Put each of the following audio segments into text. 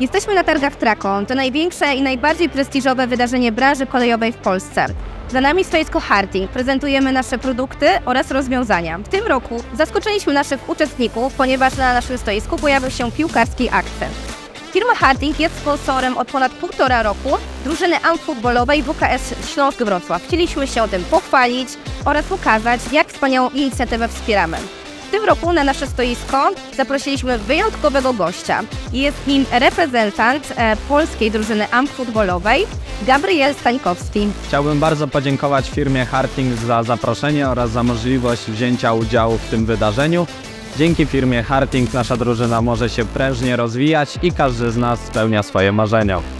Jesteśmy na targach Trakon. To największe i najbardziej prestiżowe wydarzenie branży kolejowej w Polsce. Za nami stoisko Harting. Prezentujemy nasze produkty oraz rozwiązania. W tym roku zaskoczyliśmy naszych uczestników, ponieważ na naszym stoisku pojawił się piłkarski akcent. Firma Harting jest sponsorem od ponad półtora roku drużyny amfutbolowej WKS Śląsk Wrocław. Chcieliśmy się o tym pochwalić oraz pokazać, jak wspaniałą inicjatywę wspieramy. W tym roku na nasze stoisko zaprosiliśmy wyjątkowego gościa. Jest nim reprezentant e, polskiej drużyny amfutbolowej Gabriel Stańkowski. Chciałbym bardzo podziękować firmie Harting za zaproszenie oraz za możliwość wzięcia udziału w tym wydarzeniu. Dzięki firmie Harting nasza drużyna może się prężnie rozwijać i każdy z nas spełnia swoje marzenia.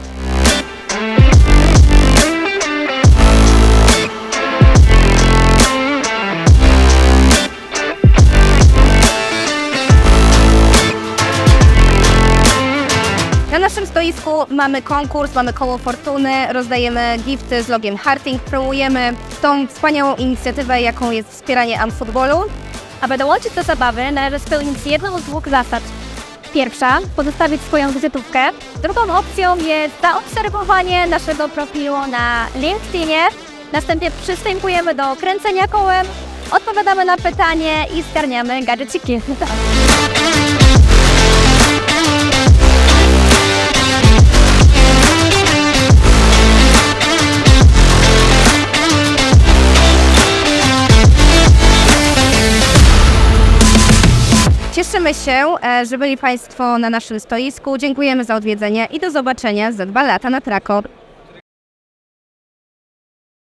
Na naszym stoisku mamy konkurs, mamy koło fortuny, rozdajemy gifty z logiem Harting, promujemy tą wspaniałą inicjatywę, jaką jest wspieranie amfutbolu. Aby dołączyć do zabawy, należy spełnić jedną z dwóch zasad. Pierwsza, pozostawić swoją wizytówkę. Drugą opcją jest zaobserwowanie naszego profilu na LinkedInie. Następnie przystępujemy do kręcenia kołem, odpowiadamy na pytanie i zgarniamy gadżeciki. Cieszymy się, e, że byli Państwo na naszym stoisku. Dziękujemy za odwiedzenie i do zobaczenia za dwa lata na Trako.